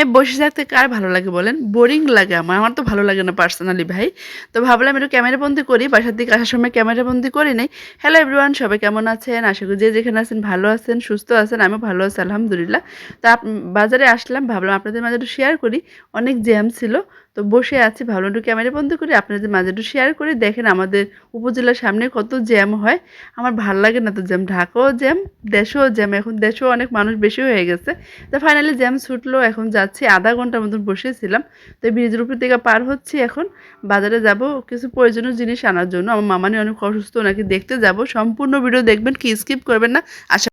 গ্রামে বসে থাকতে কার ভালো লাগে বলেন? বোরিং লাগে আমার আমার তো ভালো লাগে না পার্সোনালি ভাই। তো ভাবলাম একটু ক্যামেরা বন্দি করি, বাসার দিকে আসার সময় ক্যামেরা ক্যামেরাবন্দি করি নাই। হ্যালো এভরিওয়ান সবাই কেমন আছেন? আশা করি যে যেখানে আছেন ভালো আছেন, সুস্থ আছেন আমি ভালো আছি, আলহামদুলিল্লাহ। তো বাজারে আসলাম, ভাবলাম আপনাদের মাঝে একটু শেয়ার করি। অনেক জ্যাম ছিল। তো বসে আছি ভাবলাম একটু ক্যামেরা বন্ধ করি আপনাদের মাঝে একটু শেয়ার করে দেখেন আমাদের উপজেলার সামনে কত জ্যাম হয়। আমার ভালো লাগে না তো জ্যাম ঢাকাও জ্যাম দেশেও জ্যাম এখন দেশেও অনেক মানুষ বেশি হয়ে গেছে। তো ফাইনালি জ্যাম ছুটলো, এখন যাচ্ছি আধা ঘণ্টার মতন বসেছিলাম। তো ব্রিজের উপর থেকে পার হচ্ছি এখন। বাজারে যাব, কিছু প্রয়োজনীয় জিনিস আনার জন্য। আমার মামানি অনেক অসুস্থ, ওনাকে দেখতে যাব। সম্পূর্ণ ভিডিও দেখবেন, কি স্কিপ করবেন না। আশা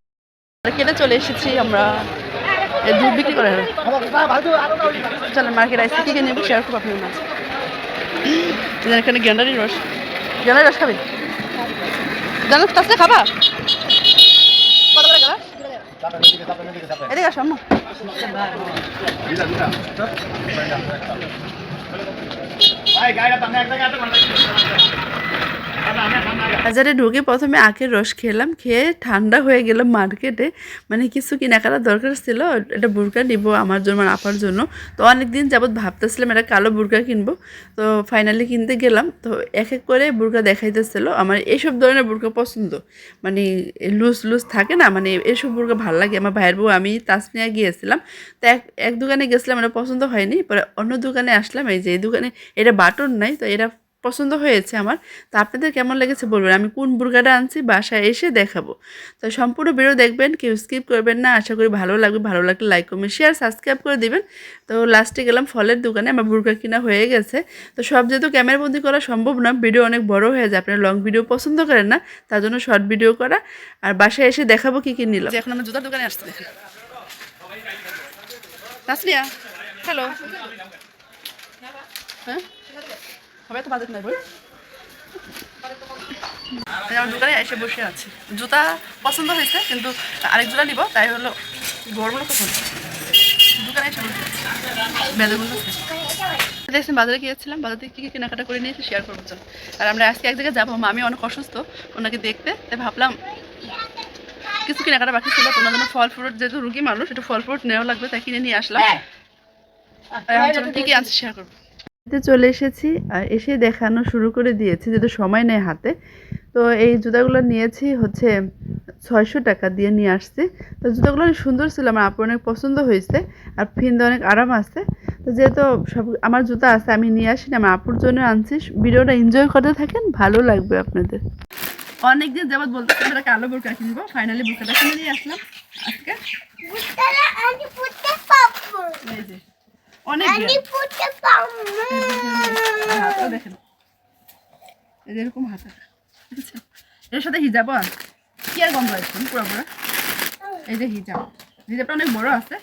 মার্কেটে চলে এসেছি আমরা। দুধ বিক্রি করে? চলো মার্কেট আসছি কী কী নেব শেয়ার করব আপনার এদের এখানে গেন্ডারি রস। গেন্ডারি রস খাবি? জানো কাছে খাবা। এদিকে আসো, আম্মা। বাজারে ঢুকে প্রথমে আখের রস খেলাম, খেয়ে ঠান্ডা হয়ে গেলাম মার্কেটে। মানে কিছু কেনাকাটা দরকার ছিল এটা বুরকা নিব আমার জন্য, আমার আপার জন্য। তো অনেক দিন যাবৎ ভাবতেছিলাম এটা কালো বুরকা কিনবো। তো ফাইনালি কিনতে গেলাম। তো এক এক করে বুরকা দেখাইতেছিল। আমার এইসব ধরনের বুরকা পছন্দ। মানে লুজ লুজ থাকে না মানে এইসব বুরকা ভালো লাগে। আমার ভাইয়ের বউ, আমি তাসনিয়া গিয়েছিলাম। তো এক এক দোকানে গেছিলাম, এটা পছন্দ হয়নি। পরে অন্য দোকানে আসলাম, এই যে এই দোকানে এটা বাটন নাই, তো এটা পছন্দ হয়েছে আমার, তো আপনাদের কেমন লেগেছে বলবেন? আমি কোন বুর্গাটা আনছি বাসায় এসে দেখাবো। তো সম্পূর্ণ ভিডিও দেখবেন, কেউ স্কিপ করবেন না। আশা করি ভালো লাগবে। ভালো লাগলে লাইক কমেন্ট শেয়ার সাবস্ক্রাইব করে দিবেন। তো লাস্টে গেলাম ফলের দোকানে। আমার বুর্গা কিনা হয়ে গেছে। তো সব যেহেতু ক্যামেরাবন্দি করা সম্ভব না ভিডিও অনেক বড় হয়ে যায়। আপনারা লং ভিডিও পছন্দ করেন না, তার জন্য শর্ট ভিডিও করা। আর বাসায় এসে দেখাবো কী কী নিলাম। এখন আমরা জুতার দোকানে আসতে হ্যালো হ্যাঁ? তো বাজেট নাই বল। আমার দোকানে এসে বসে আছি। জুতা পছন্দ হয়েছে কিন্তু আরেক জোড়া নিব তাই হলো গরমগুলো তখন। দোকানে এসে বসে বেদগুলো দেখছেন বাজারে গিয়েছিলাম বাজার থেকে কী কী কেনাকাটা করে নিয়েছি শেয়ার করব চল। আর আমরা আজকে এক জায়গায় যাব মামি অনেক অসুস্থ ওনাকে দেখতে তাই ভাবলাম কিছু কেনাকাটা বাকি ছিল তো ওনার জন্য ফল ফ্রুট যেহেতু রুগী মানুষ একটু ফল ফ্রুট নেওয়া লাগবে তাই কিনে নিয়ে আসলাম। আর কী কী আনছি শেয়ার করব? বাড়িতে চলে এসেছি আর এসে দেখানো শুরু করে দিয়েছি যেহেতু সময় নেই হাতে। তো এই জুতাগুলো নিয়েছি হচ্ছে ছয়শো টাকা দিয়ে নিয়ে আসছি। তো জুতাগুলো অনেক সুন্দর ছিল আমার আপুর অনেক পছন্দ হয়েছে আর ফিনতে অনেক আরাম আছে। তো যেহেতু সব আমার জুতা আছে আমি নিয়ে আসি আমার আপুর জন্য আনছি। ভিডিওটা এনজয় করতে থাকেন ভালো লাগবে আপনাদের। অনেক দিন যাবত বলতে আমরা কালো বোরকা কিনবো। ফাইনালি বোরকাটা কিনে নিয়ে আসলাম। আজকে? অনেক দেখেন। এরকম হাতা এর সাথে হিজাবও আছে। কি আর গন্ধ আছে পুরো পুরো। এই যে হিজাব। হিজাবটা অনেক বড় আছে।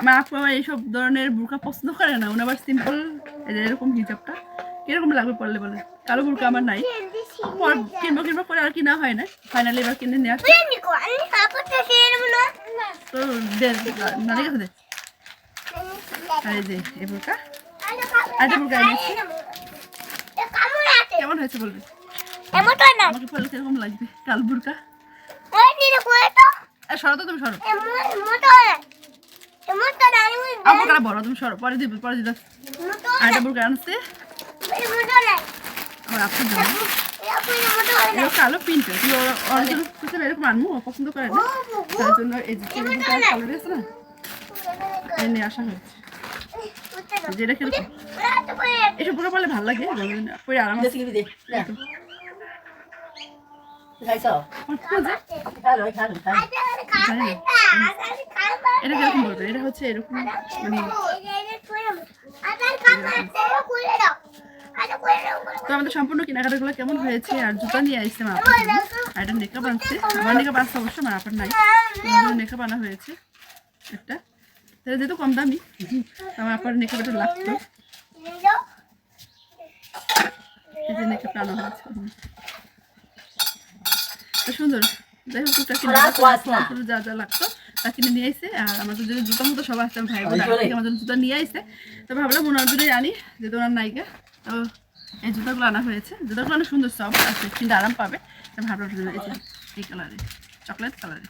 আমার আপু আমার এইসব ধরনের বুরকা পছন্দ করে না। উনি আবার সিম্পল এই এরকম হিজাবটা। কীরকম লাগবে পড়লে বলে কালো বুরকা আমার নাই। কিনবো কিনবো করে আর কিনা হয় না। ফাইনালি এবার কিনে নিয়ে আসি তো নানি কাছে আর এই যে এই বুরকা আরেকটা বুরকা এনেছি কেমন হয়েছে বলবি? আমাকে পড়লে কীরকম লাগবে? কাল বুরকা সরো তো তুমি সরো। আমার কারা বড় তুমি সরো। পরে দিবি পরে দিতে আরেকটা বুরকা আনছে। আমার আপুর জন্য কালো পিনতে তুই অরিজিনাল হিসেবে এরকম আনব পছন্দ করে না। তার জন্য এই যে কালার আছে না। নিয়ে আসা হয়েছে। যেটা এসব পড়লে ভালো লাগে পরে আরাম? এটা কীরকম বলবে এটা হচ্ছে এরকম মানে তো আমাদের সম্পূর্ণ কেনাকাটাগুলো কেমন হয়েছে? আর জুতা নিয়ে আসছে। আর এটা মেকআপ আনছে। আমার মেকআপ আসছে অবশ্য আপনার নাই। মেকআপ আনা হয়েছে একটা। যেহেতু কম দামি। আমার আপনার মেকআপ একটু লাগতো। এই যে আনা হয়েছে। সুন্দর। যাই হোক টুকটাক করে যা যা লাগতো তা কিনে নিয়ে আইসে আর আমাদের জন্য জুতা মতো সব আসছে আমার ভাই বোন আমার জন্য জুতা নিয়ে আইসে তো ভাবলাম ওনার জন্যই আনি যেহেতু ওনার নায়িকা। তো এই জুতাগুলো আনা হয়েছে। জুতাগুলো অনেক সুন্দর সব আছে কিন্তু আরাম পাবে। ভাবলাম এই যে এই কালারে চকলেট কালারে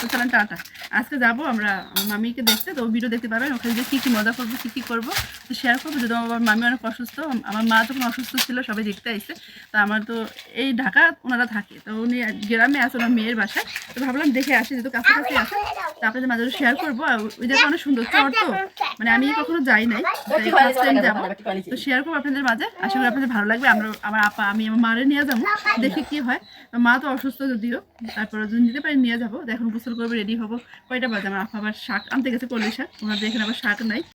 তো চলেন, টাটা। আজকে যাব, আমরা মামিকে দেখতে, তো ভিডিও দেখতে পাবেন ওখানে যে কী কী মজা করব, কী কী করব, তো শেয়ার করব। যদি আমার মামি অনেক অসুস্থ, আমার মা তখন অসুস্থ ছিল, সবাই দেখতে আসছে তো আমার তো এই ঢাকা ওনারা থাকে, তো উনি গ্রামে আছে, ওনার মেয়ের বাসায়, তো ভাবলাম দেখে আসি, যেহেতু কাছাকাছি আছে, তো আপনাদের মাঝে শেয়ার করব, আর ওই জায়গা অনেক সুন্দর চর তো মানে আমি কখনো যাই নাই যাব, তো শেয়ার করব আপনাদের মাঝে, আশা করি আপনাদের ভালো লাগবে, আমরা, আমার আপা, আমি আমার মারে নিয়ে যাব, দেখি কি হয়, মা তো অসুস্থ যদিও, তারপরে যদি নিতে পারি, নিয়ে যাব এখন গোসল করব রেডি হব। কয়টা বাজে? আমার আবার শাক আনতে গেছে পল্লী শাক। ওনাদের এখানে আবার শাক নাই।